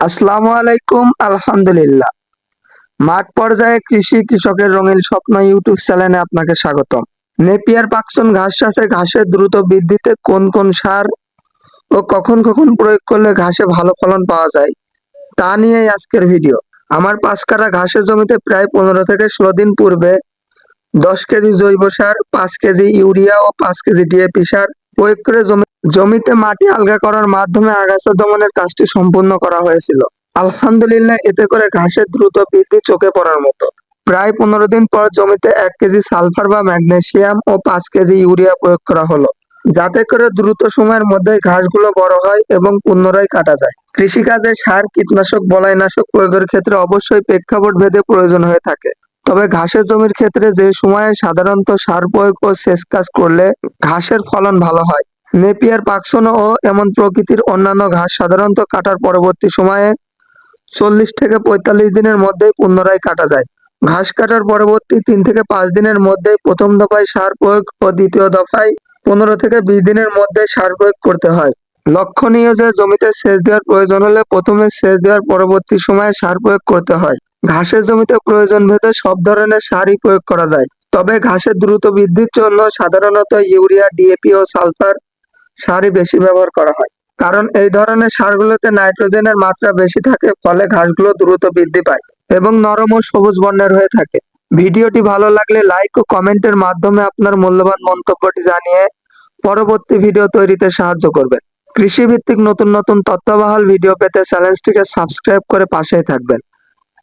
আসসালামু আলাইকুম, আলহামদুলিল্লাহ। মাঠ পর্যায়ে কৃষি কৃষকের রঙিন স্বপ্ন ইউটিউব চ্যানেলে আপনাকে স্বাগতম। নেপিয়ার পাকসন ঘাস চাষে ঘাসের দ্রুত বৃদ্ধিতে কোন কোন সার ও কখন কখন প্রয়োগ করলে ঘাসে ভালো ফলন পাওয়া যায়, তা নিয়েই আজকের ভিডিও। আমার পাঁচ কাটা ঘাসের জমিতে প্রায় পনেরো থেকে ষোলো দিন পূর্বে দশ কেজি জৈব সার, পাঁচ কেজি ইউরিয়া ও পাঁচ কেজি ডিএপি সার প্রয়োগ করে জমি জমিতে মাটি আলগা করার মাধ্যমে আগাছা দমনের কাজটি সম্পূর্ণ করা হয়েছিল। আলহামদুলিল্লাহ, এতে করে ঘাসের দ্রুত বৃদ্ধি চোখে পড়ার মতো। প্রায় পনেরো দিন পর জমিতে এক কেজি সালফার বা ম্যাগনেসিয়াম ও পাঁচ কেজি ইউরিয়া প্রয়োগ করা হলো, যাতে করে দ্রুত সময়ের মধ্যে ঘাসগুলো বড় হয় এবং পুনরায় কাটা যায়। কৃষিকাজে সার, কীটনাশক, বলাইনাশক প্রয়োগের ক্ষেত্রে অবশ্যই প্রেক্ষাপট ভেদে প্রয়োজন হয়ে থাকে। তবে ঘাসের জমির ক্ষেত্রে যে সময়ে সাধারণত সার প্রয়োগ ও সেচ কাজ করলে ঘাসের ফলন ভালো হয়। নেপিয়ার পাকসন ও এমন প্রকৃতির অন্যান্য ঘাস সাধারণত কাটার পরবর্তী সময়ে চল্লিশ থেকে পঁয়তাল্লিশ দিনের মধ্যেই পুনরায় কাটা যায়। ঘাস কাটার পরবর্তী তিন থেকে পাঁচ দিনের মধ্যে প্রথম দফায় সার প্রয়োগ ও দ্বিতীয় দফায় পনেরো থেকে বিশ দিনের মধ্যে সার প্রয়োগ করতে হয়। লক্ষণীয় যে জমিতে সেচ দেওয়ার প্রয়োজন হলে প্রথমে সেচ দেওয়ার পরবর্তী সময়ে সার প্রয়োগ করতে হয়। ঘাসের জমিতে প্রয়োজন ভেদে সব ধরনের সারই প্রয়োগ করা যায়। তবে ঘাসের দ্রুত বৃদ্ধির জন্য সাধারণত ইউরিয়া ডিএপি ও সালফার সারই বেশি ব্যবহার করা হয়। কারণ এই ধরনের সারগুলোতে নাইট্রোজেনের মাত্রা বেশি থাকে, ফলে ঘাসগুলো দ্রুত বৃদ্ধি পায় এবং নরম ও সবুজ বর্ণের হয়ে থাকে। ভিডিওটি ভালো লাগলে লাইক ও কমেন্টের মাধ্যমে আপনার মূল্যবান মন্তব্যটি জানিয়ে পরবর্তী ভিডিও তৈরিতে সাহায্য করবেন। কৃষিভিত্তিক নতুন নতুন তত্ত্বাবহাল ভিডিও পেতে চ্যানেলটিকে সাবস্ক্রাইব করে পাশেই থাকবেন।